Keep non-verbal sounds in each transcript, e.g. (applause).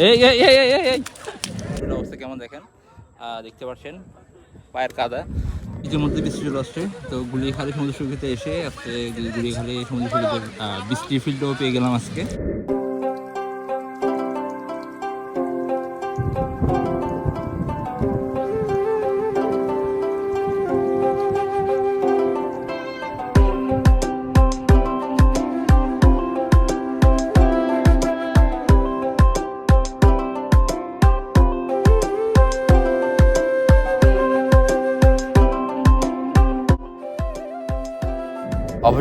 এই এই অবস্থা কেমন দেখেন? দেখতে পায়ের কাদা। ইতিমধ্যে বৃষ্টি চলে আসছে তো গুলিখালি সমুদ্র সৈকতে এসে আজকে গুলিয়াখালী সমুদ্র সৈকতে আহ, বৃষ্টির ফিল্ডও পেয়ে গেলাম আজকে।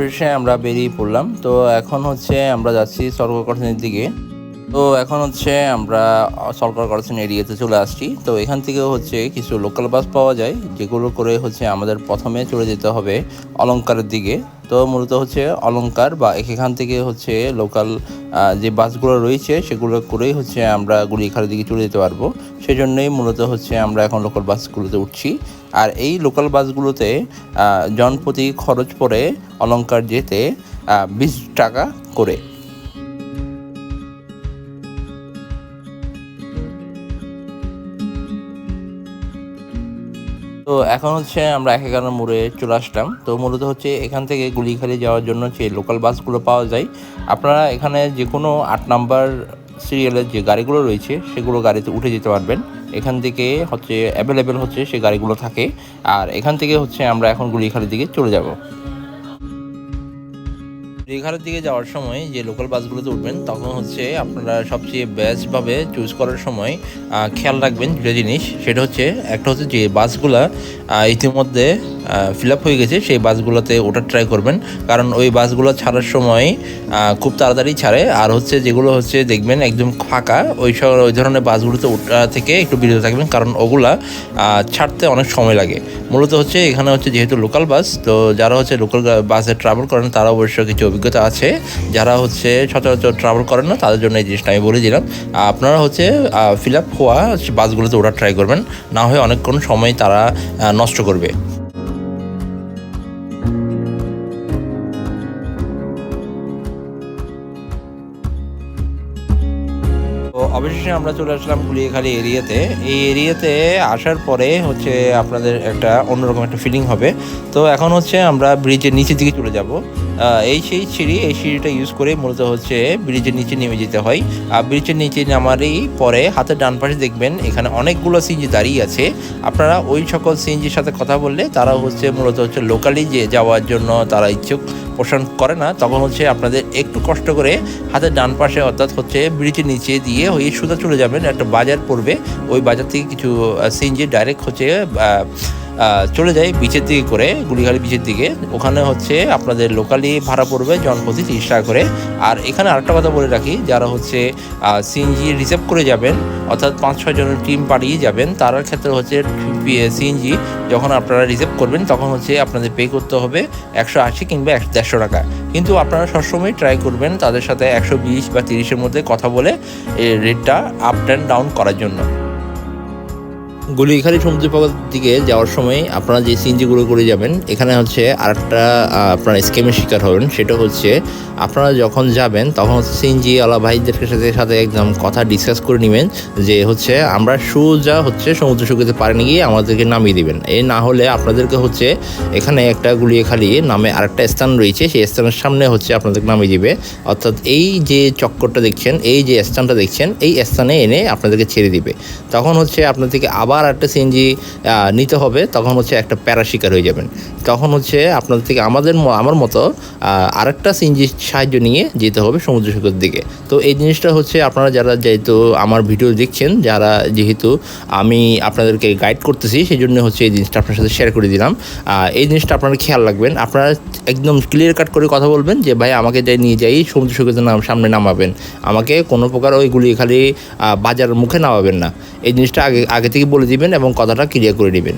অবশেষে আমরা বেরিয়ে পড়লাম। তো এখন হচ্ছে আমরা যাচ্ছি সরকার কটনের দিকে। তো এখন হচ্ছে আমরা সরকার কটন এরিয়াতে চলে আসছি। তো এখান থেকে হচ্ছে কিছু লোকাল বাস পাওয়া যায়, যেগুলো করে হচ্ছে আমাদের প্রথমে চলে যেতে হবে অলঙ্কারের দিকে। তো মূলত হচ্ছে অলঙ্কার বা এখান থেকে হচ্ছে লোকাল যে বাসগুলো রয়েছে সেগুলো করেই হচ্ছে আমরা গুলিখালের দিকে চলে যেতে পারব। সেই সেজন্যই মূলত হচ্ছে আমরা এখন লোকাল বাসগুলোতে উঠছি। আর এই লোকাল বাসগুলোতে জনপ্রতি খরচ পড়ে অলঙ্কার যেতে বিশ টাকা করে। তো এখন হচ্ছে আমরা এক এগারো মোড়ে চলে আসলাম। তো মূলত হচ্ছে এখান থেকে গুলিখালি যাওয়ার জন্য যে লোকাল বাসগুলো পাওয়া যায়, আপনারা এখানে যে কোনো আট নাম্বার সিরিয়ালের যে গাড়িগুলো রয়েছে, সেগুলো গাড়িতে উঠে যেতে পারবেন। এখান থেকে হচ্ছে অ্যাভেলেবেল হচ্ছে সে গাড়িগুলো থাকে। আর এখান থেকে হচ্ছে আমরা এখন গুলিখালির দিকে চলে যাব। দীঘার দিকে যাওয়ার সময় যে লোকাল বাসগুলোতে উঠবেন, তখন হচ্ছে আপনারা সবচেয়ে বেস্টভাবে চুজ করার সময় খেয়াল রাখবেন দুটো জিনিস। সেটা হচ্ছে, একটা হচ্ছে যে বাসগুলা ইতিমধ্যে ফিল আপ হয়ে গেছে, সেই বাসগুলোতে ওঠার ট্রাই করবেন। কারণ ওই বাসগুলো ছাড়ার সময় খুব তাড়াতাড়ি ছাড়ে। আর হচ্ছে যেগুলো হচ্ছে দেখবেন একদম ফাঁকা, ওই সব ওই ধরনের বাসগুলোতে ওঠা থেকে একটু বিরত থাকবেন। কারণ ওগুলা ছাড়তে অনেক সময় লাগে। মূলত হচ্ছে এখানে হচ্ছে যেহেতু লোকাল বাস তো যারা হচ্ছে লোকাল বাসে ট্রাভেল করেন, তারা অবশ্য কিছু অভিজ্ঞতা আছে। যারা হচ্ছে সচরাচর ট্রাভেল করেন না, তাদের জন্য এই জিনিসটা আমি বলে দিলাম। আপনারা হচ্ছে ফিল আপ হওয়া বাসগুলোতে ওঠার ট্রাই করবেন। না হয়ে অনেকক্ষণ সময় তারা নষ্ট করবে। অবশেষে আমরা চলে আসলাম গুলিয়াখালী এরিয়াতে। এই এরিয়াতে আসার পরে হচ্ছে আপনাদের একটা অন্যরকম একটা ফিলিং হবে। তো এখন হচ্ছে আমরা ব্রিজের নিচের দিকে চলে যাব। এই সেই সিঁড়ি, এই সিঁড়িটা ইউজ করে মূলত হচ্ছে ব্রিজের নিচে নেমে যেতে হয়। আর ব্রিজের নিচে নামারই পরে হাতের ডান পাশে দেখবেন, এখানে অনেকগুলো সিএনজি দাঁড়িয়ে আছে। আপনারা ওই সকল সিএনজির সাথে কথা বললে তারা হচ্ছে মূলত হচ্ছে লোকালি যে যাওয়ার জন্য তারা ইচ্ছুক পোষণ করে না, তখন হচ্ছে আপনাদের একটু কষ্ট করে হাতের ডান পাশে অর্থাৎ হচ্ছে ব্রিজের নিচে দিয়ে ওই সোজা চলে যাবেন একটা বাজার পড়বে। ওই বাজার থেকে কিছু সিএনজি ডাইরেক্ট হচ্ছে চলে যায় বিচের দিকে করে গুলিঘালি বিচের দিকে। ওখানে হচ্ছে আপনাদের লোকালি ভাড়া পড়বে জনপ্রতি তিরিশ টাকা করে। আর এখানে আরেকটা কথা বলে রাখি, যারা হচ্ছে সিএনজি রিজার্ভ করে যাবেন, অর্থাৎ পাঁচ ছয় জনের টিম পাড়িয়ে যাবেন তার ক্ষেত্রে হচ্ছে সিএনজি যখন আপনারা রিজার্ভ করবেন, তখন হচ্ছে আপনাদের পে করতে হবে একশো আশি কিংবা একশো দেড়শো টাকা। কিন্তু আপনারা সবসময় ট্রাই করবেন তাদের সাথে একশো বিশ বা তিরিশের মধ্যে কথা বলে রেটটা আপ অ্যান্ড ডাউন করার জন্য। গুলিখালি সমুদ্র পথের দিকে যাওয়ার সময় আপনারা যে সিএনজিগুলো করে যাবেন, এখানে হচ্ছে আরেকটা আপনার স্কেমের শিকার হবেন। সেটা হচ্ছে আপনারা যখন যাবেন, তখন হচ্ছে সিএনজি আলা ভাইদের সাথে সাথে একদম কথা ডিসকাস করে নেবেন যে হচ্ছে আমরা সোজা হচ্ছে সমুদ্র সৈকতে পারে গিয়ে আমাদেরকে নামিয়ে দিবেন। এই না হলে আপনাদেরকে হচ্ছে এখানে একটা গুলিয়াখালি নামে আরেকটা স্থান রয়েছে, সেই স্থানের সামনে হচ্ছে আপনাদেরকে নামিয়ে দিবে। অর্থাৎ এই যে চক্করটা দেখছেন, এই যে স্থানটা দেখছেন, এই স্থানে এনে আপনাদেরকে ছেড়ে দিবে। তখন হচ্ছে আপনাদেরকে থেকে আবার একটা সিএনজি নিতে হবে, তখন হচ্ছে একটা প্যারা শিকার হয়ে যাবেন। তখন হচ্ছে আপনাদের থেকে আমাদের আমার মতো আরেকটা সিএনজি সাহায্য নিয়ে যেতে হবে সমুদ্র সৈকতের দিকে। তো এই জিনিসটা হচ্ছে আপনারা যারা যেহেতু আমার ভিডিও দেখছেন, যারা যেহেতু আমি আপনাদেরকে গাইড করতেছি সেই জন্য হচ্ছে এই জিনিসটা আপনার সাথে শেয়ার করে দিলাম। এই জিনিসটা আপনারা খেয়াল রাখবেন, আপনারা একদম ক্লিয়ার কাট করে কথা বলবেন যে, ভাই, আমাকে যাই নিয়ে যাই, সমুদ্র সৈকতের নাম সামনে নামাবেন। আমাকে কোনো প্রকার ওইগুলি খালি বাজার মুখে নামাবেন না। এই জিনিসটা আগে আগে থেকে বলে দিবেন এবং কথাটা ক্লিয়ার করে নেবেন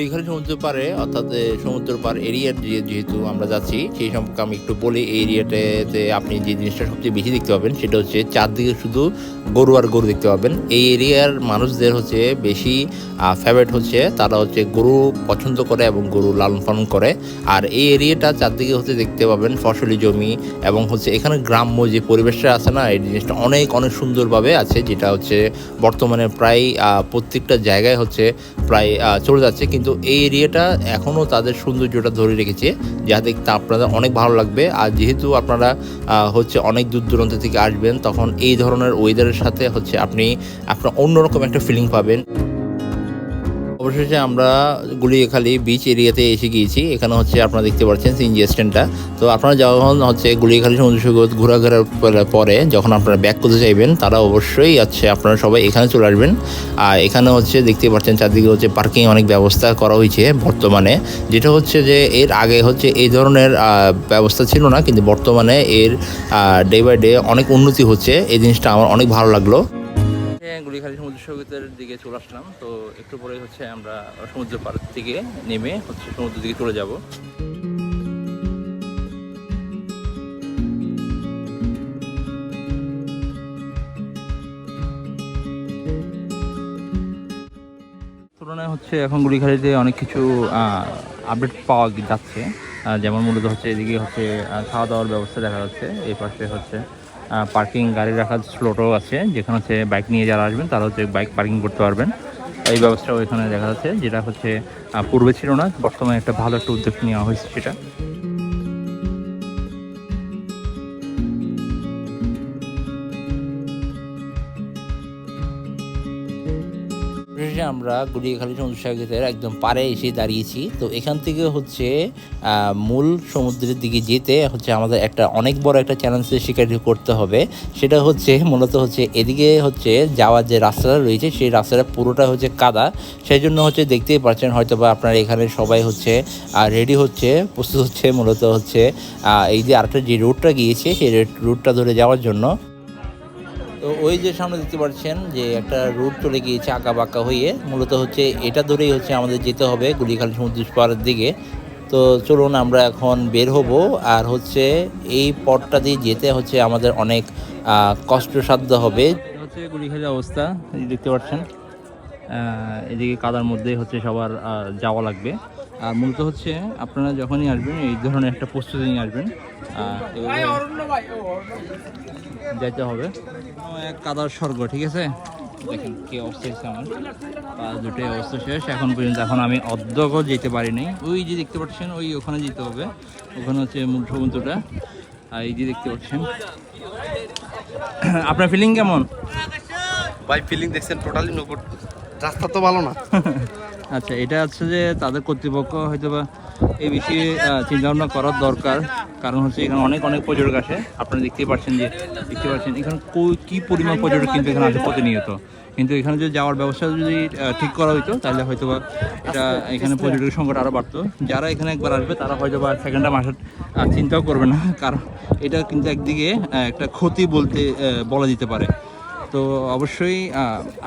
গুলিখালি সমুদ্র পারে অর্থাৎ সমুদ্র পার এরিয়ার যে- যেহেতু আমরা যাচ্ছি, সেই সম্পর্কে আমি একটু বলি, এই এরিয়াটাতে আপনি যে জিনিসটা সবচেয়ে বেশি দেখতে পাবেন, সেটা হচ্ছে চারদিকে শুধু গরু আর গরু দেখতে পাবেন। এই এরিয়ার মানুষদের হচ্ছে বেশি ফেভারিট হচ্ছে, তারা হচ্ছে গরু পছন্দ করে এবং গরু লালন পালন করে। আর এই এরিয়াটা চারদিকে হচ্ছে দেখতে পাবেন, ফসলি জমি এবং হচ্ছে এখানে গ্রাম্য যে পরিবেশটা আছে না, এই জিনিসটা অনেক অনেক সুন্দরভাবে আছে, যেটা হচ্ছে বর্তমানে প্রায় প্রত্যেকটা জায়গায় হচ্ছে প্রায় চলে যাচ্ছে। কিন্তু এই এরিয়াটা এখনও তাদের সৌন্দর্যটা ধরে রেখেছে যা দেখতে আপনাদের অনেক ভালো লাগবে। আর যেহেতু আপনারা হচ্ছে অনেক দূর দূরান্ত থেকে আসবেন, তখন এই ধরনের ওয়েদারের সাথে হচ্ছে আপনি আপনার অন্যরকম একটা ফিলিং পাবেন। অবশেষে আমরা গুলিয়াখালী বিচ এরিয়াতে এসে গিয়েছি। এখানে হচ্ছে আপনারা দেখতে পাচ্ছেন সিএনজি স্ট্যান্ডটা তো আপনারা যখন হচ্ছে গুলিয়াখালী সমুদ্র সৈকত ঘোরাঘোরার পরে- যখন আপনারা ব্যাক করতে চাইবেন, তারা অবশ্যই আছে আপনারা সবাই এখানে চলে আসবেন। আর এখানে হচ্ছে দেখতে পাচ্ছেন চারদিকে হচ্ছে পার্কিং অনেক ব্যবস্থা করা হয়েছে বর্তমানে। যেটা হচ্ছে যে এর আগে হচ্ছে এই ধরনের ব্যবস্থা ছিল না, কিন্তু বর্তমানে এর ডে বাই ডে অনেক উন্নতি হচ্ছে। এই জিনিসটা আমার অনেক ভালো লাগল। গুলিখালি সমুদ্র সৈকতের দিকে চলে আসলাম, তো একটু পরে হচ্ছে আমরা সমুদ্র পাড় থেকে নেমে হচ্ছে সমুদ্র দিকে চলে যাব। তুলনায় হচ্ছে এখন গুলিখালিতে অনেক কিছু আপডেট পাওয়া যাচ্ছে। যেমন মূলত হচ্ছে এদিকে হচ্ছে খাওয়া দাওয়ার ব্যবস্থা দেখা যাচ্ছে এই পাশে হচ্ছে পার্কিং গাড়ি রাখার স্লোটও আছে, যেখানে হচ্ছে বাইক নিয়ে যারা আসবেন, তারা হচ্ছে বাইক পার্কিং করতে পারবেন। এই ব্যবস্থাও এখানে দেখা যাচ্ছে, যেটা হচ্ছে পূর্বে ছিল না, বর্তমানে একটা ভালো একটা উদ্যোগ নেওয়া হয়েছে সেটা। আমরা গুলিয়াখালী সমুদ্র সৈকতের একদম পারে এসে দাঁড়িয়েছি। তো এখান থেকে হচ্ছে মূল সমুদ্রের দিকে যেতে হচ্ছে আমাদের একটা অনেক বড় একটা চ্যালেঞ্জের স্বীকার করতে হবে। সেটা হচ্ছে, মূলত হচ্ছে এদিকে হচ্ছে যাওয়ার যে রাস্তাটা রয়েছে, সেই রাস্তাটা পুরোটা হচ্ছে কাদা। সেই জন্য হচ্ছে দেখতেই পাচ্ছেন হয়তো বা আপনারা এখানে সবাই হচ্ছে রেডি হচ্ছে, প্রস্তুত হচ্ছে মূলত হচ্ছে এই যে আরেকটা যে রুটটা গিয়েছে, সেই রুটটা ধরে যাওয়ার জন্য। তো ওই যে সামনে দেখতে পাচ্ছেন যে একটা রুট চলে গিয়েছে আঁকা বাঁকা হয়ে, মূলত হচ্ছে এটা ধরেই হচ্ছে আমাদের যেতে হবে গুলিখালি সমুদ্র পাড়ের দিকে। তো চলুন আমরা এখন বের হব, আর হচ্ছে এই পথটা দিয়ে যেতে হচ্ছে আমাদের অনেক কষ্টসাধ্য হবে। হচ্ছে গুলিখালি অবস্থা দেখতে পাচ্ছেন। এদিকে কাদার মধ্যে হচ্ছে সবার যাওয়া লাগবে। মূলত হচ্ছে আপনারা যখনই আসবেন এই ধরনের একটা প্রস্তুতি নিয়ে আসবেন। যাইতে হবে। এক কাদার স্বর্গ ঠিক আছে? দেখেন কি অবস্থা হয়েছে আমার। পা দুটোই অবস্থা শেষ। এখন পর্যন্ত এখন আমি অর্ধকও যেতে পারিনি ওই যে দেখতে পাচ্ছেন ওই ওখানে যেতে হবে। ওখানে হচ্ছে মূল সমুদ্রটা আর এই যে দেখতে পাচ্ছেন। আপনার ফিলিং কেমন? ভাই ফিলিং দেখছেন টোটালি নকুট রাস্তা তো ভালো না। (laughs) আচ্ছা এটা হচ্ছে যে তাদের কর্তৃপক্ষ হয়তো বা এই বিষয়ে চিন্তা ভাবনা করার দরকার। কারণ হচ্ছে এখানে অনেক অনেক পর্যটক আসে। আপনারা দেখতেই পাচ্ছেন যে, দেখতে পাচ্ছেন এখানে কি পরিমাণ পর্যটক কিন্তু এখানে আসে প্রতিনিয়ত। কিন্তু এখানে যদি যাওয়ার ব্যবস্থা যদি ঠিক করা হইতো, তাহলে হয়তো বা এটা এখানে পর্যটকের সংকট আরও বাড়তো। যারা এখানে একবার আসবে, তারা হয়তো বা সেকেন্ড টাইম আসার চিন্তাও করবে না। কারণ এটা কিন্তু একদিকে একটা ক্ষতি বলতে বলা যেতে পারে। তো অবশ্যই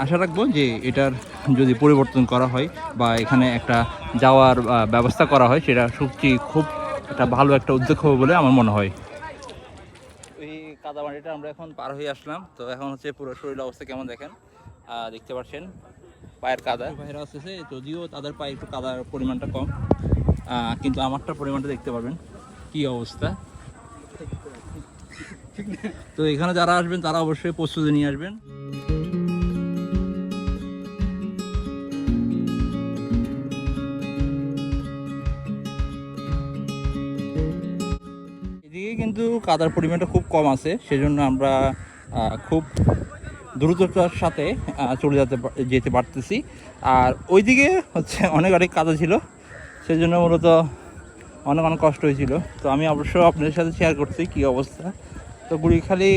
আশা রাখব যে এটার যদি পরিবর্তন করা হয় বা এখানে একটা যাওয়ার ব্যবস্থা করা হয় সেটা সত্যি খুব একটা ভালো একটা উদ্যোগ হবে বলে আমার মনে হয়। এই কাদামাটিটা আমরা এখন পার হয়ে আসলাম। তো এখন হচ্ছে পুরো শরীর অবস্থা কেমন দেখেন? দেখতে পাচ্ছেন পায়ের কাদা। বাইরে আসতেছে যদিও তাদের পায়ে একটু কাদার পরিমাণটা কম কিন্তু আমারটা পরিমাণটা দেখতে পারবেন। কি অবস্থা? তো এখানে যারা আসবেন, তারা অবশ্যই প্রস্তুতি নিয়ে আসবেন। এদিকে কিন্তু কাদার পরিমাণটা খুব কম আছে, সেজন্য আমরা খুব দ্রুততার সাথে চলে যেতে যেতে পারতেছি। আর ওইদিকে হচ্ছে অনেক অনেক কাদা ছিল, সেজন্য মূলত অনেক অনেক কষ্ট হয়েছিল। তো আমি অবশ্য আপনাদের সাথে শেয়ার করছি কী অবস্থা। তো গুড়িখালি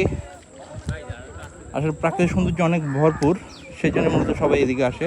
আসলে প্রাকৃতিক সৌন্দর্য অনেক ভরপুর সেই জন্য মূলত সবাই এদিকে আসে।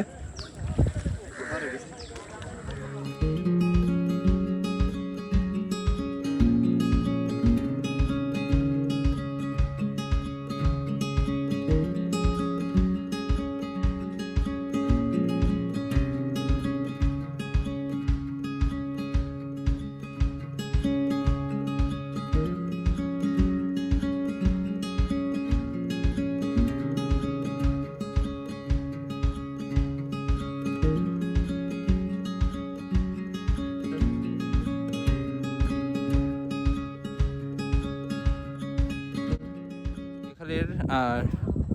আহ,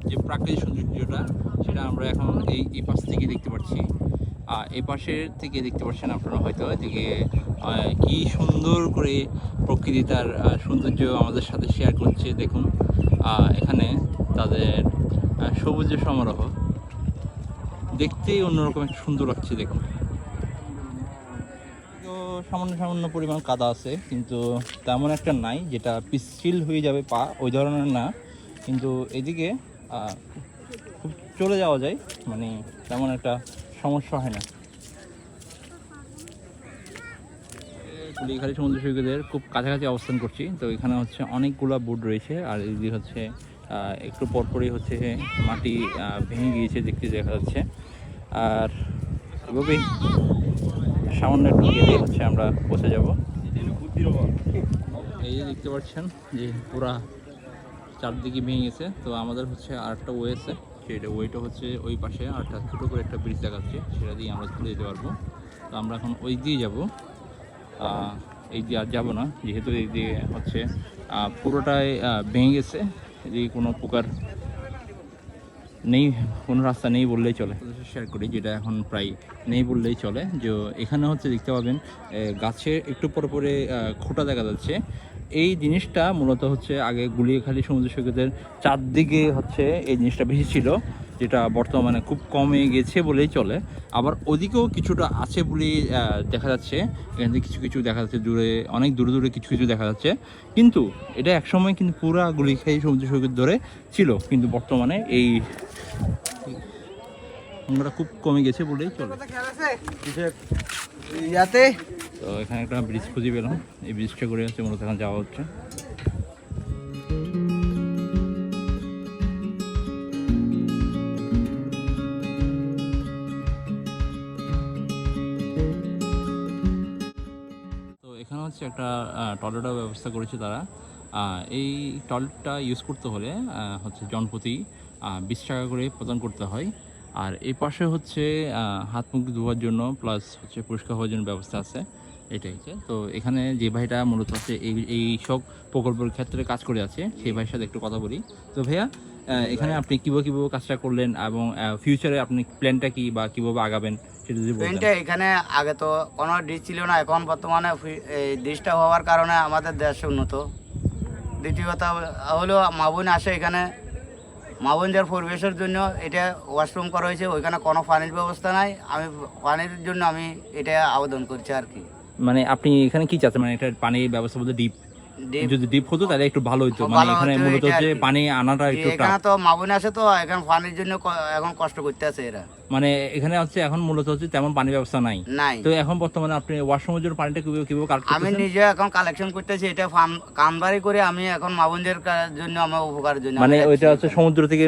যে প্রাকৃতিক সৌন্দর্যটা সেটা আমরা এখন এই এই পাশ থেকে দেখতে পাচ্ছি। আর এই পাশের থেকে দেখতে পাচ্ছেন আপনারা হয়তো এদিকে কি সুন্দর করে প্রকৃতি তার সৌন্দর্য আমাদের সাথে শেয়ার করছে। দেখুন এখানে তাদের সবুজ সমারোহ। দেখতেই অন্যরকম একটা সুন্দর লাগছে দেখুন। তো সামান্য সামান্য পরিমাণ কাদা আছে কিন্তু তেমন একটা নাই যেটা পিচ্ছিল হয়ে যাবে পা ওই ধরনের না। কিন্তু এদিকে খুব চলে যাওয়া যায় মানে তেমন একটা সমস্যা হয় না। কুলিখালী সমুদ্র সৈকতের খুব কাছাকাছি অবস্থান করছি, তো এখানে হচ্ছে অনেকগুলা বোট রয়েছে, আর এদিকে হচ্ছে একটু পরপরই হচ্ছে মাটি ভেঙে গিয়েছে দেখতে দেখা যাচ্ছে। আর এভাবেই সামান্য একটু গেলে হচ্ছে আমরা পৌঁছে যাব। এই যে দেখতে পাচ্ছেন যে পুরা চারদিকে ভেঙে গেছে। তো আমাদের হচ্ছে আরেকটা ওয়ে আছে। সেটা ওয়েটা হচ্ছে ওই পাশে আরেকটা ছোটো করে একটা ব্রিজ দেখাচ্ছে। সেটা দিয়ে আমরা চলে যেতে পারব। তো আমরা এখন ওই দিয়ে যাব। এই দিয়ে আর যাব না। যেহেতু এই দিয়ে হচ্ছে পুরোটাই ভেঙে গেছে। এদিকে কোনো প্রকার নেই, কোনো রাস্তা নেই বললেই চলে। শেয়ার করি, যেটা এখন প্রায় নেই বললেই চলে। যে এখানে হচ্ছে দেখতে পাবেন গাছের একটু পরে পরে খোঁটা দেখা যাচ্ছে। এই জিনিসটা মূলত হচ্ছে আগে গুলিয়াখালী সমুদ্র সৈকতের চারদিকে হচ্ছে এই জিনিসটা বেশি ছিল, যেটা বর্তমানে খুব কমে গেছে বলেই চলে। আবার ওদিকেও কিছুটা আছে বলেই দেখা যাচ্ছে। এখান থেকে কিছু কিছু দেখা যাচ্ছে দূরে, অনেক দূরে দূরে কিছু কিছু দেখা যাচ্ছে। কিন্তু এটা একসময় কিন্তু পুরা গুলিখালী সমুদ্র সৈকত ধরে ছিল, কিন্তু বর্তমানে এই আমরা খুব কমে গেছে বলেই চলে। ইয়াতে তো এখানে একটা ব্রিজ খুঁজে পেলাম। এই ব্রিজটা করে হচ্ছে মূলত এখন যাওয়া হচ্ছে। তো হচ্ছে একটা টয়লেটের ব্যবস্থা করেছে তারা। এই টয়লেটটা ইউজ করতে হলে হচ্ছে জনপ্রতি বিশ টাকা করে প্রদান করতে হয়। আর এই পাশে হচ্ছে হাত মুখ ধোয়ার জন্য প্লাস হচ্ছে পরিষ্কার হওয়ার জন্য ব্যবস্থা আছে। এটাই। তো এখানে যে ভাইটা মূলত হচ্ছে এই এই সব প্রকল্পের ক্ষেত্রে কাজ করে আছে সেই ভাইয়ের সাথে একটু কথা বলি। তো ভাইয়া এখানে আপনি কীভাবে কীভাবে কাজটা করলেন এবং ফিউচারে আপনি প্ল্যানটা কি বা কীভাবে আগাবেন সেটা যদি বলতেন। এখানে আগে তো কোনো ডিশ ছিল না এখন বর্তমানে ডিশটা হওয়ার কারণে আমাদের দেশ উন্নত। দ্বিতীয় কথা হলো মাবুন আসে এখানে। মাবুনদের পরিবেশের জন্য এটা ওয়াশরুম করা হয়েছে ওইখানে কোনো পানির ব্যবস্থা নাই। আমি পানির জন্য আমি এটা আবেদন করছি আর কি। মানে আপনি এখানে কি চাচ্ছেন? মানে এটা পানির ব্যবস্থা বলতে ডিপ ডিপ- যদি ডিপ হতো তাহলে একটু ভালো হতো মানে এখানে মূলত কি। পানি আনাটা একটু এখানে তো মাবুন আসে তো এখন পানির জন্য এখন কষ্ট করতে আছে এরা। মানে এখানে হচ্ছে এখন মূলত হচ্ছে তেমন পানি ব্যবস্থা নাই। নাই। তো এখন বর্তমানে আপনি ওয়াশরুমের জন্য পানিটা কীভাবে কীভাবে কালেক্ট আমি নিজে এখন কালেকশন করতেছি এটা কামবারি করে আমি এখন মাবুনদের জন্য আমার উপকারের জন্য মানে ওইটা হচ্ছে সমুদ্র থেকে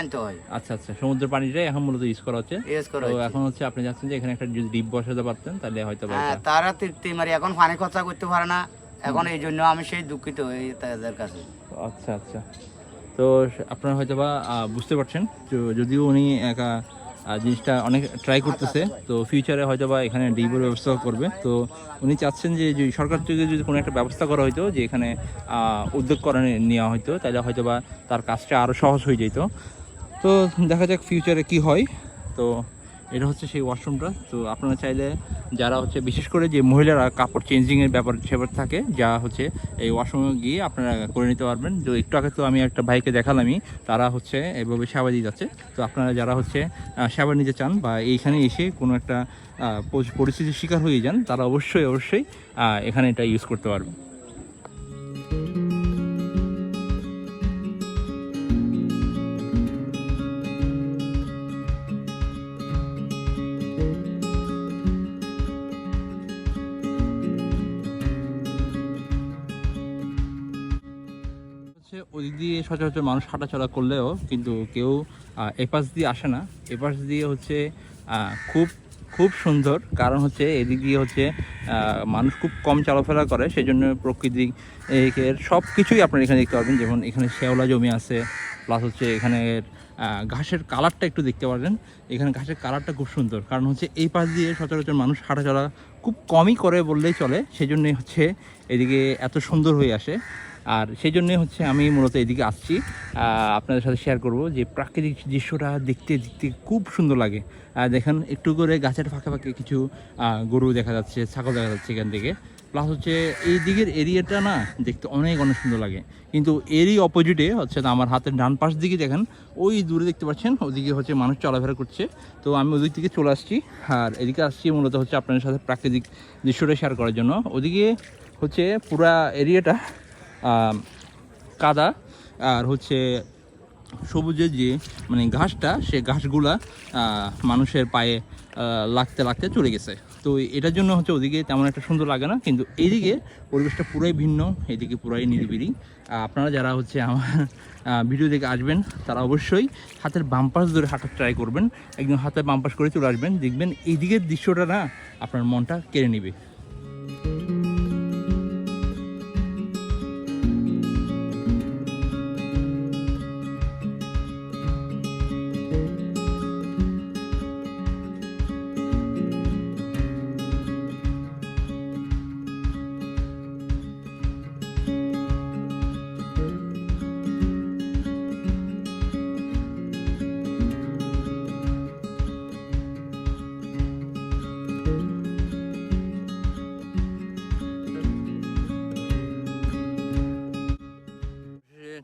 আনতে হয়। আচ্ছা আচ্ছা সমুদ্রের পানিটাই এখন মূলত ইউজ করা হচ্ছে। ইউজ করা তো। এখন হচ্ছে আপনি যাচ্ছেন যে এখানে একটা যদি ডিপ বসাতে পারতেন তাহলে হয়তো হ্যাঁ, তারা তৃপ্তি মারি এখন পানি খরচা করতে পারে না। এখন এই জন্য আমি সেই দুঃখিত হই তাদের কাছে। আচ্ছা আচ্ছা। তো আপনারা হয়তো বা বুঝতে পারছেন যদিও উনি একা জিনিসটা অনেক ট্রাই করতেছে, তো ফিউচারে হয়তো বা এখানে ডিপের ব্যবস্থা করবে। তো উনি চাচ্ছেন যে সরকার থেকে যদি কোনো একটা ব্যবস্থা করা হতো যে এখানে উদ্যোগ করা নেওয়া হতো তাহলে হয়তো বা তার কাজটা আরও সহজ হয়ে যেত। তো দেখা যাক ফিউচারে কি হয়। তো এটা হচ্ছে সেই ওয়াশরুমটা তো আপনারা চাইলে যারা হচ্ছে, বিশেষ করে যে মহিলারা কাপড় চেঞ্জিংয়ের ব্যাপার, সেবার থাকে, যা হচ্ছে এই ওয়াশরুমে গিয়ে আপনারা করে নিতে পারবেন। তো একটু আগে তো আমি একটা ভাইকে দেখালামই, তারা হচ্ছে এভাবে সেবা দিয়ে যাচ্ছে। তো আপনারা যারা হচ্ছে সেবা নিতে চান বা এইখানে এসে কোনো একটা পরিস্থিতির শিকার হয়ে যান, তারা অবশ্যই অবশ্যই এখানে এটা ইউজ করতে পারবেন। সচরাচর মানুষ হাঁটাচলা করলেও কিন্তু কেউ এপাশ দিয়ে আসে না। এপাশ দিয়ে হচ্ছে খুব খুব সুন্দর। কারণ হচ্ছে এদিক দিয়ে হচ্ছে মানুষ খুব কম চলাফেরা করে। সেই জন্য প্রকৃতি সব কিছুই আপনারা এখানে দেখতে পারবেন। যেমন এখানে শ্যাওলা জমি আছে প্লাস হচ্ছে এখানে ঘাসের কালারটা একটু দেখতে পারবেন। এখানে ঘাসের কালারটা খুব সুন্দর। কারণ হচ্ছে এই পাশ দিয়ে সচরাচর মানুষ হাঁটাচলা খুব কমই করে বললেই চলে। সেই জন্যই হচ্ছে এদিকে এত সুন্দর হয়ে আসে। আর সেই জন্যই হচ্ছে আমি মূলত এদিকে আসছি। আপনাদের সাথে শেয়ার করব যে প্রাকৃতিক দৃশ্যটা দেখতে দেখতে খুব সুন্দর লাগে। দেখেন, একটু করে গাছের ফাঁকে ফাঁকে কিছু গরু দেখা যাচ্ছে, ছাগল দেখা যাচ্ছে এখান থেকে। প্লাস হচ্ছে এই দিকের এরিয়াটা না দেখতে অনেক অনেক সুন্দর লাগে। কিন্তু এরই অপোজিটে হচ্ছে আমার হাতের ডান পাশ দিকে দেখেন, ওই দূরে দেখতে পাচ্ছেন, ওদিকে হচ্ছে মানুষ চলাফেরা করছে। তো আমি ওদিক থেকে চলে আসছি। আর এদিকে আসছি মূলত হচ্ছে আপনাদের সাথে প্রাকৃতিক দৃশ্যটা শেয়ার করার জন্য। ওদিকে হচ্ছে পুরা এরিয়াটা কাদা আর হচ্ছে সবুজের যে মানে ঘাসটা, সে ঘাসগুলা মানুষের পায়ে লাগতে লাগতে চলে গেছে। তো এটার জন্য হচ্ছে ওদিকে তেমন একটা সুন্দর লাগে না, কিন্তু এইদিকে পরিবেশটা পুরাই ভিন্ন এদিকে পুরাই নিরিবিলি। আপনারা যারা হচ্ছে আমার ভিডিও দেখে আসবেন, তারা অবশ্যই হাতের বাম পাশ ধরে হাঁটার ট্রাই করবেন। একদম হাতের বাম পাশ করে চলে আসবেন, দেখবেন এইদিকের দৃশ্যটা না আপনার মনটা কেড়ে নেবে।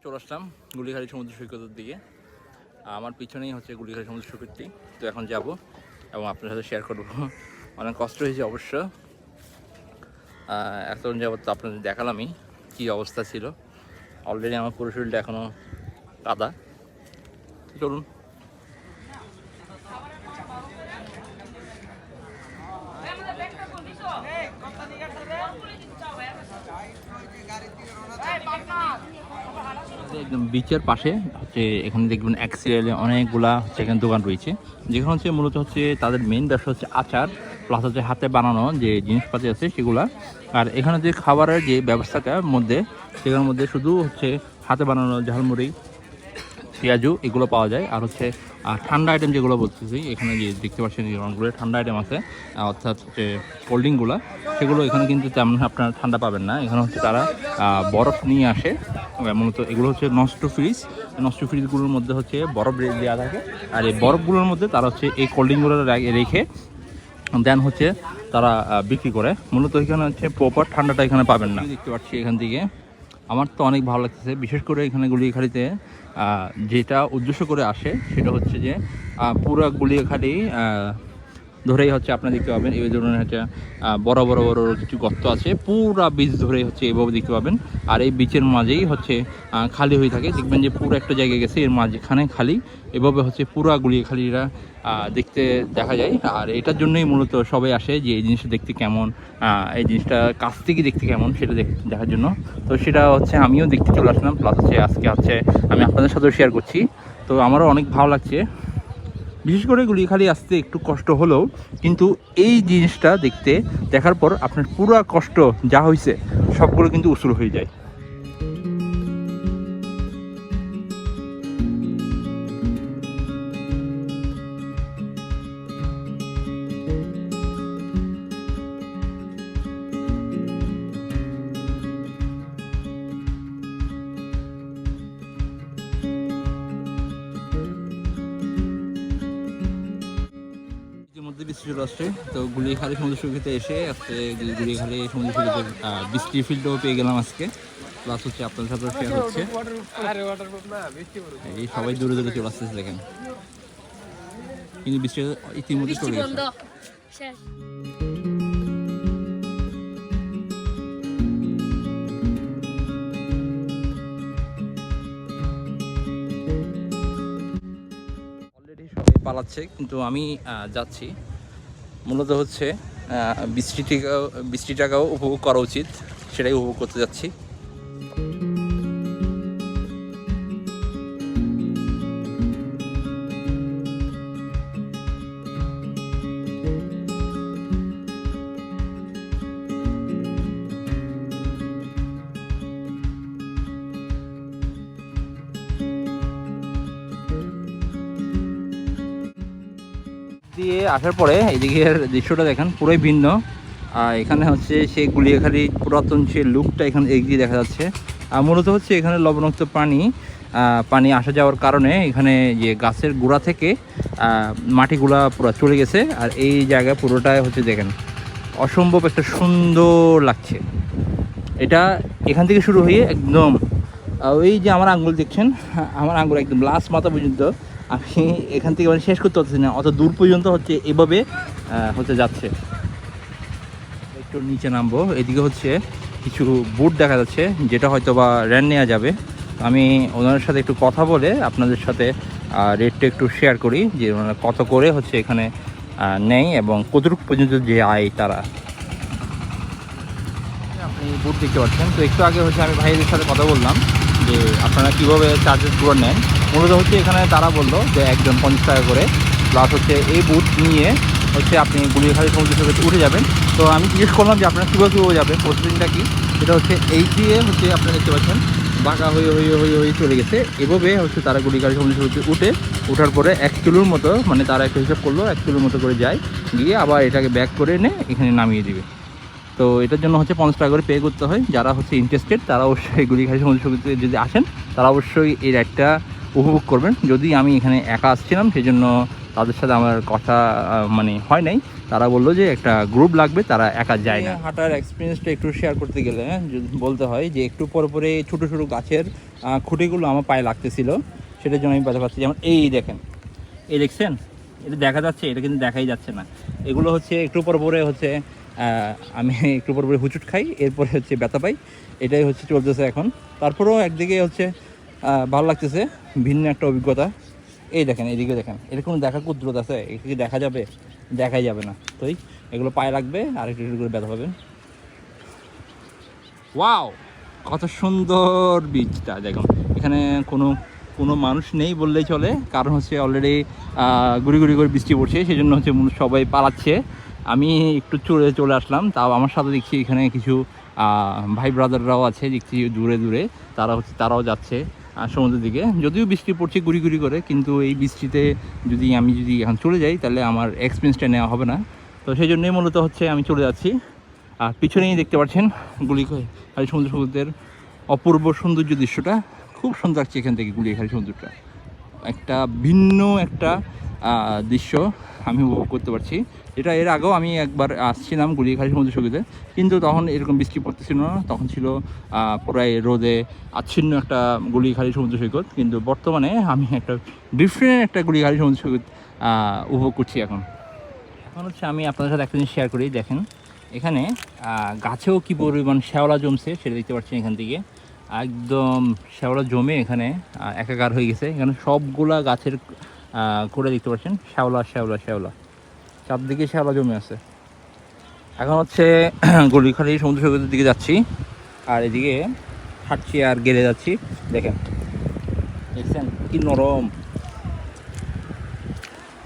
চলে আসলাম গুলিঘাড়ি সমুদ্র সৈকতের দিকে। আমার পিছনেই হচ্ছে গুলিঘাড়ি সমুদ্র সৈকতটি। তো এখন যাব এবং আপনার সাথে শেয়ার করব। অনেক কষ্ট হয়েছে অবশ্য। এতক্ষণ যাবত তো আপনাদের দেখালামই কী অবস্থা ছিল। অলরেডি আমার পুরো শরীরটা এখনও কাদা। চলুন। বিচের পাশে হচ্ছে এখানে দেখবেন এক সিরিয়ালে অনেকগুলা হচ্ছে এখানে দোকান রয়েছে। যেখানে হচ্ছে মূলত হচ্ছে তাদের মেন ব্যবসা হচ্ছে আচার প্লাস হচ্ছে হাতে বানানো যে জিনিসপাতি আছে সেগুলা। আর এখানে যে খাবারের যে ব্যবস্থাটার মধ্যে সেখানের মধ্যে শুধু হচ্ছে হাতে বানানো ঝালমুড়ি পেঁয়াজু এগুলো পাওয়া যায়। আর হচ্ছে ঠান্ডা আইটেম যেগুলো বলতেছি, এখানে যে দেখতে পাচ্ছেন যে অনেকগুলো ঠান্ডা আইটেম আছে। অর্থাৎ যে কোল্ড ড্রিঙ্কগুলো সেগুলো এখানে কিন্তু তেমন আপনারা ঠান্ডা পাবেন না। এখানে হচ্ছে তারা বরফ নিয়ে আসে। মূলত এগুলো হচ্ছে নষ্ট ফ্রিজ নষ্ট ফ্রিজগুলোর মধ্যে হচ্ছে বরফ দেওয়া থাকে। আর এই বরফগুলোর মধ্যে তারা হচ্ছে এই কোল্ড ড্রিঙ্কগুলো রেখে দেন হচ্ছে তারা বিক্রি করে। মূলত এখানে হচ্ছে প্রপার ঠান্ডাটা এখানে পাবেন না। দেখতে পাচ্ছি এখান থেকে। আমার তো অনেক ভালো লাগতেছে। বিশেষ করে এখানে গুলিয়াখালিতে যেটা উদ্দেশ্য করে আসে, সেটা হচ্ছে যে পুরা গুলিয়াখালি ধরেই হচ্ছে আপনি দেখতে পাবেন এই ধরনের হচ্ছে বড় বড় বড় কিছু গর্ত আছে পুরা বীজ ধরেই হচ্ছে এভাবে দেখতে পাবেন। আর এই বিচের মাঝেই হচ্ছে খালি হয়ে থাকে। দেখবেন যে পুরো একটা জায়গায় গেছে এর মাঝখানে খালি। এভাবে হচ্ছে পুরা গুলিয়াখালিরা আহ, দেখতে দেখা যায়। আর এটার জন্যই মূলত সবাই আসে যে এই জিনিসটা দেখতে কেমন এই জিনিসটা কাছ থেকে দেখতে কেমন সেটা দেখ- দেখার জন্য। তো সেটা হচ্ছে আমিও দেখতে চলে আসলাম। প্লাস হচ্ছে আজকে হচ্ছে আমি আপনাদের সাথেও শেয়ার করছি। তো আমারও অনেক ভালো লাগছে। বিশেষ করে গুলিখালি আসতে একটু কষ্ট হলেও, কিন্তু এই জিনিসটা দেখতে, দেখার পর আপনার পুরো কষ্ট যা হয়েছে সবগুলো কিন্তু উসুল হয়ে যায়। তো গুলিখালি সমুদ্র সৈকতে এসে আজকে গুলিখালি সমুদ্র সৈকতের আহ, বৃষ্টির ফিল্ডও পেয়ে গেলাম আজকে। প্লাস হচ্ছে আপনাদের সাথে শেয়ার হচ্ছে। এই সবাই দূরে দূরে চলে আসতেছে দেখেন। কিন্তু বৃষ্টি ইতিমধ্যে চলে গেছে। পালাচ্ছে কিন্তু আমি আহ, যাচ্ছি। মূলত হচ্ছে বৃষ্টি টিকা বৃষ্টি টাকাও উপভোগ করা উচিত সেটাই উপভোগ করতে যাচ্ছি। আসার পরে এদিকের দৃশ্যটা দেখেন, পুরোই ভিন্ন। আর এখানে হচ্ছে সেই গুলিয়াখালী পুরাতন যে লুকটা এখানে এগিয়ে দেখা যাচ্ছে। আর মূলত হচ্ছে এখানে লবণাক্ত পানি পানি আসা যাওয়ার কারণে এখানে যে গাছের গোড়া থেকে মাটিগুলা পুরো চলে গেছে। আর এই জায়গা পুরোটাই হচ্ছে দেখেন, অসম্ভব একটা সুন্দর লাগছে। এটা এখান থেকে শুরু হয়ে একদম ওই যে আমার আঙ্গুল দেখছেন, আমার আঙ্গুল একদম লাস্ট মাথা পর্যন্ত। আমি এখান থেকে মানে শেষ করতে পারছি না, অত দূর পর্যন্ত হচ্ছে এভাবে হচ্ছে যাচ্ছে। একটু নিচে নামবো, এদিকে হচ্ছে কিছু বুট দেখা যাচ্ছে, যেটা হয়তো বা র্যান নেওয়া যাবে আমি ওনার সাথে একটু কথা বলে আপনাদের সাথে রেটটা একটু শেয়ার করি, যে ওনারা কত করে হচ্ছে এখানে নেয় এবং কতটুকু পর্যন্ত যে আয় তারা। আপনি বুট দেখতে পাচ্ছেন, তো একটু আগে হচ্ছে আমি ভাইদের সাথে কথা বললাম। যে আপনারা কীভাবে চার্জেসগুলো নেন, মূলত হচ্ছে এখানে তারা বলল যে একজন পঞ্চাশ টাকা করে প্লাস হচ্ছে এই বুট নিয়ে হচ্ছে আপনি গুলিয়াখালী সমুদ্র সৈকতে উঠে যাবেন। তো আমি জিজ্ঞেস করলাম যে আপনারা কীভাবে কীভাবে যাবেন? প্রসেসিংটা কি? সেটা হচ্ছে এই দিয়ে হচ্ছে আপনারা দেখতে পাচ্ছেন, বাঁকা হয়ে হয়ে হয়ে হয়ে চলে গেছে। এভাবে হচ্ছে তারা গুলিগাড়ি সমুদ্র সৈকতে উঠে ওঠার পরে এক কিলোর মতো মানে তারা একটা হিসাব করল, এক কিলোর মতো করে যায়, গিয়ে আবার এটাকে ব্যাক করে এনে এখানে নামিয়ে দিবে। তো এটার জন্য হচ্ছে পঞ্চাশ টাকা করে পে করতে হয়। যারা হচ্ছে ইন্টারেস্টেড তারা অবশ্যই গুলিখালি সমুদ্র সৈকতে যদি আসেন তারা অবশ্যই এই রাইডটা উপভোগ করবেন। যদি আমি এখানে একা আসছিলাম সেই জন্য তাদের সাথে আমার কথা মানে হয় নাই। তারা বলল যে একটা গ্রুপ লাগবে তারা একা যায় না। হাঁটার এক্সপিরিয়েন্সটা একটু শেয়ার করতে গেলে হ্যাঁ, বলতে হয় যে একটু পরে পরে ছোটো ছোটো গাছের খুঁটিগুলো আমার পায়ে লাগতেছিল। সেটার জন্য আমি ব্যথা পাচ্ছি। যেমন এই দেখেন এই দেখছেন? এটা দেখা যাচ্ছে এটা কিন্তু দেখাই যাচ্ছে না। এগুলো হচ্ছে একটু পর পরে হচ্ছে আমি একটু পর পরে হুচুট খাই, এরপরে হচ্ছে ব্যথা পাই। এটাই হচ্ছে চলতেছে এখন। তারপরেও একদিকে হচ্ছে ভালো লাগতেছে, ভিন্ন একটা অভিজ্ঞতা। এই দেখেন এদিকে দেখেন এটা কোনো দেখার কুদরত আছে, এটা কি দেখা যাবে? দেখাই যাবে না। তো এগুলো পায়ে লাগবে, আর একটু একটু করে ব্যথা পাবেন। ওয়াও! কত সুন্দর বীজটা। দেখুন, এখানে কোনো কোনো মানুষ নেই বললেই চলে। কারণ হচ্ছে অলরেডি গুড়ি গুড়ি করে বৃষ্টি পড়ছে সেই জন্য হচ্ছে সবাই পালাচ্ছে। আমি একটু চলে চলে আসলাম, তাও আমার সাথে দেখছি এখানে কিছু ভাই ব্রাদাররাও আছে, দেখছি দূরে দূরে, তারা হচ্ছে, তারাও যাচ্ছে সমুদ্রের দিকে। যদিও বৃষ্টি পড়ছে গুড়ি গুড়ি করে, কিন্তু এই বৃষ্টিতে যদি আমি যদি এখন চলে যাই, তাহলে আমার এক্সপেন্সটা নেওয়া হবে না। তো সেই জন্যই মূলত হচ্ছে আমি চলে যাচ্ছি। আর পিছনেই দেখতে পাচ্ছেন গুলিখালি সমুদ্র সৈকতের অপূর্ব সৌন্দর্য দৃশ্যটা। খুব সুন্দর লাগছে এখান থেকে গুলিখালি সমুদ্রটা। একটা ভিন্ন একটা দৃশ্য আমি উপভোগ করতে পারছি। এটা এর আগেও আমি একবার আসছিলাম গুলিখালি সমুদ্র সৈকতে, কিন্তু তখন এরকম বৃষ্টি পড়তেছিল না। তখন ছিল প্রায় রোদে আচ্ছিন্ন একটা গুলিখালি সমুদ্র সৈকত, কিন্তু বর্তমানে আমি একটা ডিফারেন্ট একটা গুলিখালি সমুদ্র সৈকত উপভোগ করছি এখন। এখন হচ্ছে আমি আপনাদের সাথে একটা জিনিস শেয়ার করি, দেখেন। এখানে গাছেও কি পরিমাণ শ্যাওলা জমছে সেটা দেখতে পাচ্ছেন এখান থেকে। একদম শ্যাওলা জমে এখানে একাকার হয়ে গেছে। এখানে সবগুলা গাছের করে দেখতে পাচ্ছেন, শ্যাওলা শ্যাওলা শ্যাওলা। চারদিকে শ্যাওলা জমে আছে। এখন হচ্ছে (clears throat) গলিখালি সমুদ্র সৈকতের দিকে যাচ্ছি। আর এদিকে হাঁটছি আর গেলে যাচ্ছি। দেখেন। দেখছেন? কি নরম।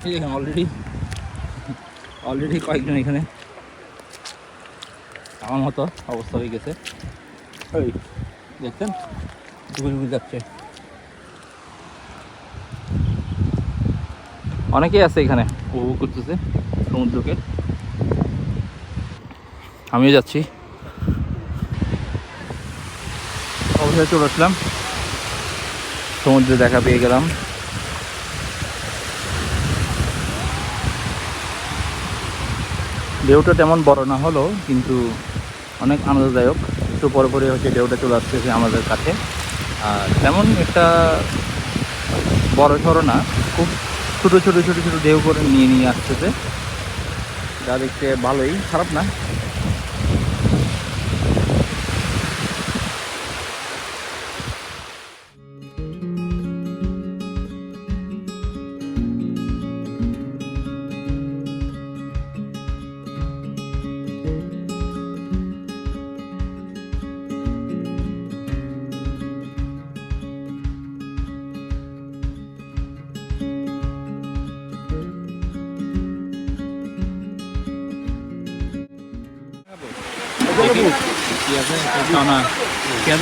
দেখেন অলরেডি অলরেডি কয়েকজন এখানে আমার মতো অবস্থা হয়ে গেছে। ওই দেখছেন? ডুবে ডুবে যাচ্ছে। অনেকেই আছে এখানে, উপভোগ করতেছে সমুদ্রকে। আমিও যাচ্ছি। অবশ্যই চলে আসলাম। সমুদ্রে দেখা পেয়ে গেলাম। ঢেউটা তেমন বড় না হলো কিন্তু অনেক আনন্দদায়ক। একটু পরে পরে হচ্ছে ঢেউটা চলে আসতেছে আমাদের কাছে। আর তেমন একটা বড় সড়ো না, খুব ছোটো ছোটো ছোটো ছোটো ঢেউ করে নিয়ে নিয়ে আসতেছে। যা দেখতে ভালোই খারাপ না।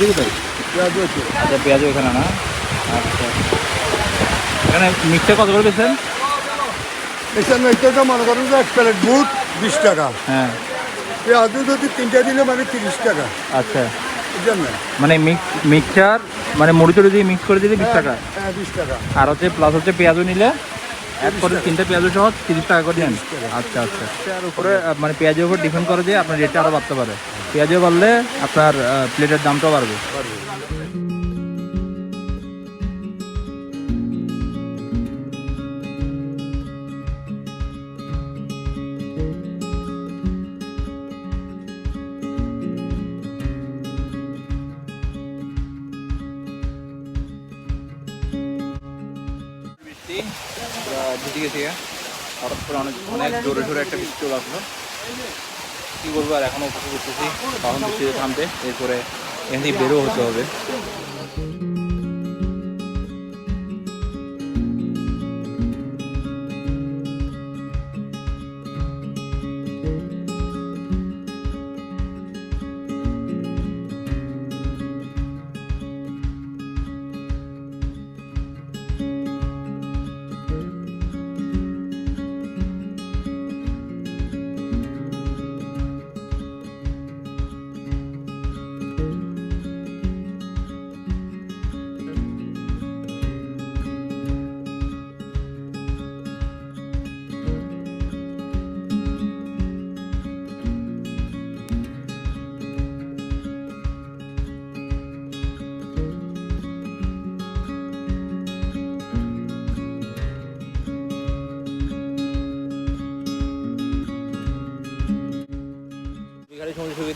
পেঁয়াজও কোথায় আচ্ছা পেঁয়াজও এখানে না? আচ্ছা। এখানে মিক্সচার কত করে মনে করেন যে এক প্লেট বুট বিশ টাকা। হ্যাঁ। পেঁয়াজু যদি তিনটা দিলে মানে তিরিশ টাকা। আচ্ছা। মানে মিক্স মিক্সচার মানে মুড়ি টুড়ি দিয়ে মিক্স করে দিলে বিশ টাকা? হ্যাঁ বিশ টাকা। আর হচ্ছে প্লাস হচ্ছে পেঁয়াজও নিলে এক করে তিনটে পেঁয়াজও সহ তিরিশ টাকা করে দেন। আচ্ছা আচ্ছা। আর উপরে মানে পেঁয়াজের উপর ডিপেন্ড করে যে আপনার রেটটা আরও বাড়তে পারে। পেঁয়াজও বাড়লে আপনার প্লেটের দামটাও বাড়বে। করে অনেক অনেক জোরে জোরে একটা বৃষ্টি চলে আসলো। কী বলব আর এখনও কিছু করতেছি কখন বৃষ্টিতে থামতে, এরপরে এখান বেরো হতে হবে।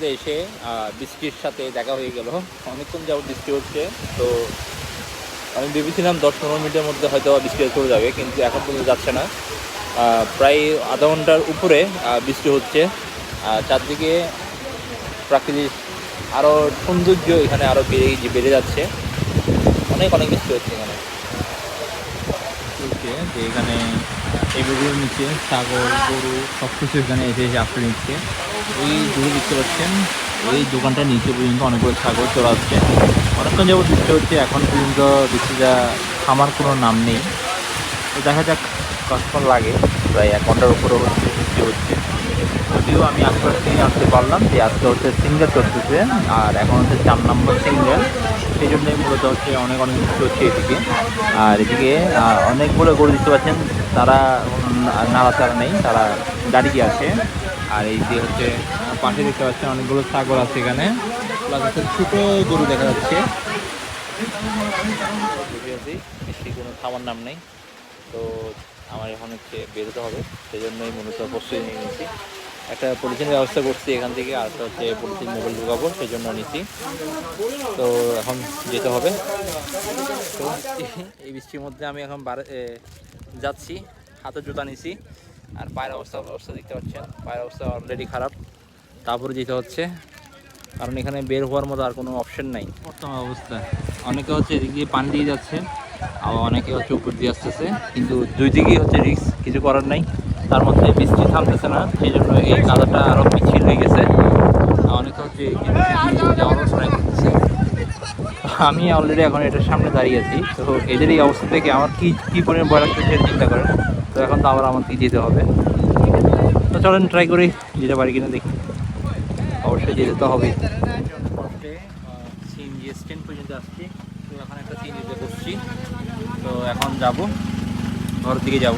সৈকতে এসে বৃষ্টির সাথে দেখা হয়ে গেল। অনেকক্ষণ যাবত বৃষ্টি হচ্ছে, তো আমি ভেবেছিলাম দশ পনেরো মিনিটের মধ্যে হয়তো বৃষ্টি চলে যাবে, কিন্তু এখন পর্যন্ত যাচ্ছে না। প্রায় আধা ঘণ্টার উপরে বৃষ্টি হচ্ছে। চারদিকে প্রাকৃতিক আরও সৌন্দর্য এখানে আরও বেড়ে বেড়ে যাচ্ছে। অনেক অনেক বৃষ্টি হচ্ছে এখানে। চলছে যে এখানে এই বেগুলোর নিচে ছাগল, গরু সব কিছু এখানে এসে এসে আশ্রয় নিচ্ছে। ওই দূরে দেখতে পাচ্ছেন ওই দোকানটার নিচে পর্যন্ত অনেকগুলো ছাগল চলে আসছে অনেকক্ষণ যাবত বৃষ্টি হচ্ছে, এখন পর্যন্ত বৃষ্টিটা থামার কোনো নাম নেই। তো দেখা যাক কতক্ষণ লাগে। প্রায় এক ঘণ্টার উপরে হচ্ছে বৃষ্টি হচ্ছে। যদিও আমি আশপাশ থেকে আসতে পারলাম যে আজকে হচ্ছে সিঙ্গেল চলতেছে আর এখন হচ্ছে চার নম্বর সিঙ্গেল। সেই জন্যই মূলত হচ্ছে অনেক অনেক বৃষ্টি হচ্ছে এদিকে। আর এদিকে অনেকগুলো গরু দেখতে পাচ্ছেন, তারা নাড়াচাড়া নেই, তারা দাঁড়িয়ে আছে আর এই যে হচ্ছে পাশে দেখতে পাচ্ছেন অনেকগুলো ছাগল আছে এখানে। প্লাস ছোটো গরু দেখা যাচ্ছে। কোনো থামার নাম নেই। তো আমার এখন হচ্ছে বেরোতে হবে সেই জন্যই মূলত প্রস্তুতি নিয়ে নিয়েছি। একটা পলিথিন ব্যবস্থা করছি এখান থেকে, আর একটা হচ্ছে পলিথিন মোবাইল ঢুকাবো সেই জন্য নিচ্ছি তো এখন যেতে হবে। তো এই বৃষ্টির মধ্যে আমি এখন যাচ্ছি, হাতে জুতা নিছি আর পায়ের অবস্থা অবস্থা দেখতে পাচ্ছেন। পায়ের অবস্থা অলরেডি খারাপ। তারপরে যেতে হচ্ছে। কারণ এখানে বের হওয়ার মতো আর কোনো অপশন নাই। বর্তমান অবস্থা। অনেকে হচ্ছে এদিক দিয়ে পানি দিয়ে যাচ্ছে, আবার অনেকে হচ্ছে উপর দিয়ে আসতেছে। কিন্তু দুই দিকেই হচ্ছে রিস্ক কিছু করার নাই। তার মধ্যে বৃষ্টি থামতেছে না, সেই জন্য এই কাদাটা আরও পিছিয়ে হয়ে গেছে। অনেকে হচ্ছে আমি অলরেডি এখন এটার সামনে দাঁড়িয়ে আছি। তো এদের এই অবস্থা থেকে আমার কি, কী পরিমাণ সেটা চিন্তা করেন। তো এখন তো আবার আমাকে যেতে হবে। তো চলেন ট্রাই করি, যেতে পারি কিনা দেখি। অবশ্যই যেতে তো হবেই। সিএনজি স্ট্যান্ড পর্যন্ত আসছি তো এখন একটা সিএনজিতে বসছি তো এখন যাব ঘরের দিকে যাব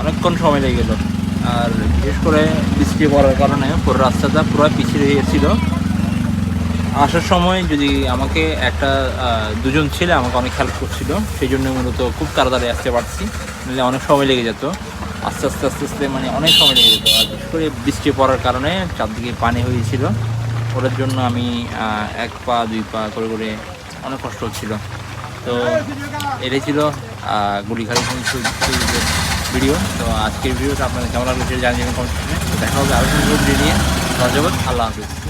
অনেকক্ষণ সময় লেগে গেল। আর বিশেষ করে বৃষ্টি পড়ার কারণে পুরো রাস্তাটা পুরো পিছিয়ে গিয়েছিল আসার সময় যদি আমাকে একটা দুজন ছেলে আমাকে অনেক হেল্প করছিল, সেই জন্য মূলত খুব তাড়াতাড়ি আসতে পারছি। নাহলে অনেক সময় লেগে যেত। আস্তে আস্তে আস্তে আস্তে মানে অনেক সময় লেগে যেত। আর বিশেষ করে বৃষ্টি পড়ার কারণে চারদিকে পানি হয়েছিল। ওটার জন্য আমি এক পা, দুই পা করে করে অনেক কষ্ট হচ্ছিল। তো এটাই ছিল গুলিখালি ভিডিও। তো আজকের ভিডিওটা আপনাদের কেমন লাগল সেটা জানিয়ে দেখা হবে আরও ভিডিও নিয়ে। ধন্যবাদ, আল্লাহ হাফিজ।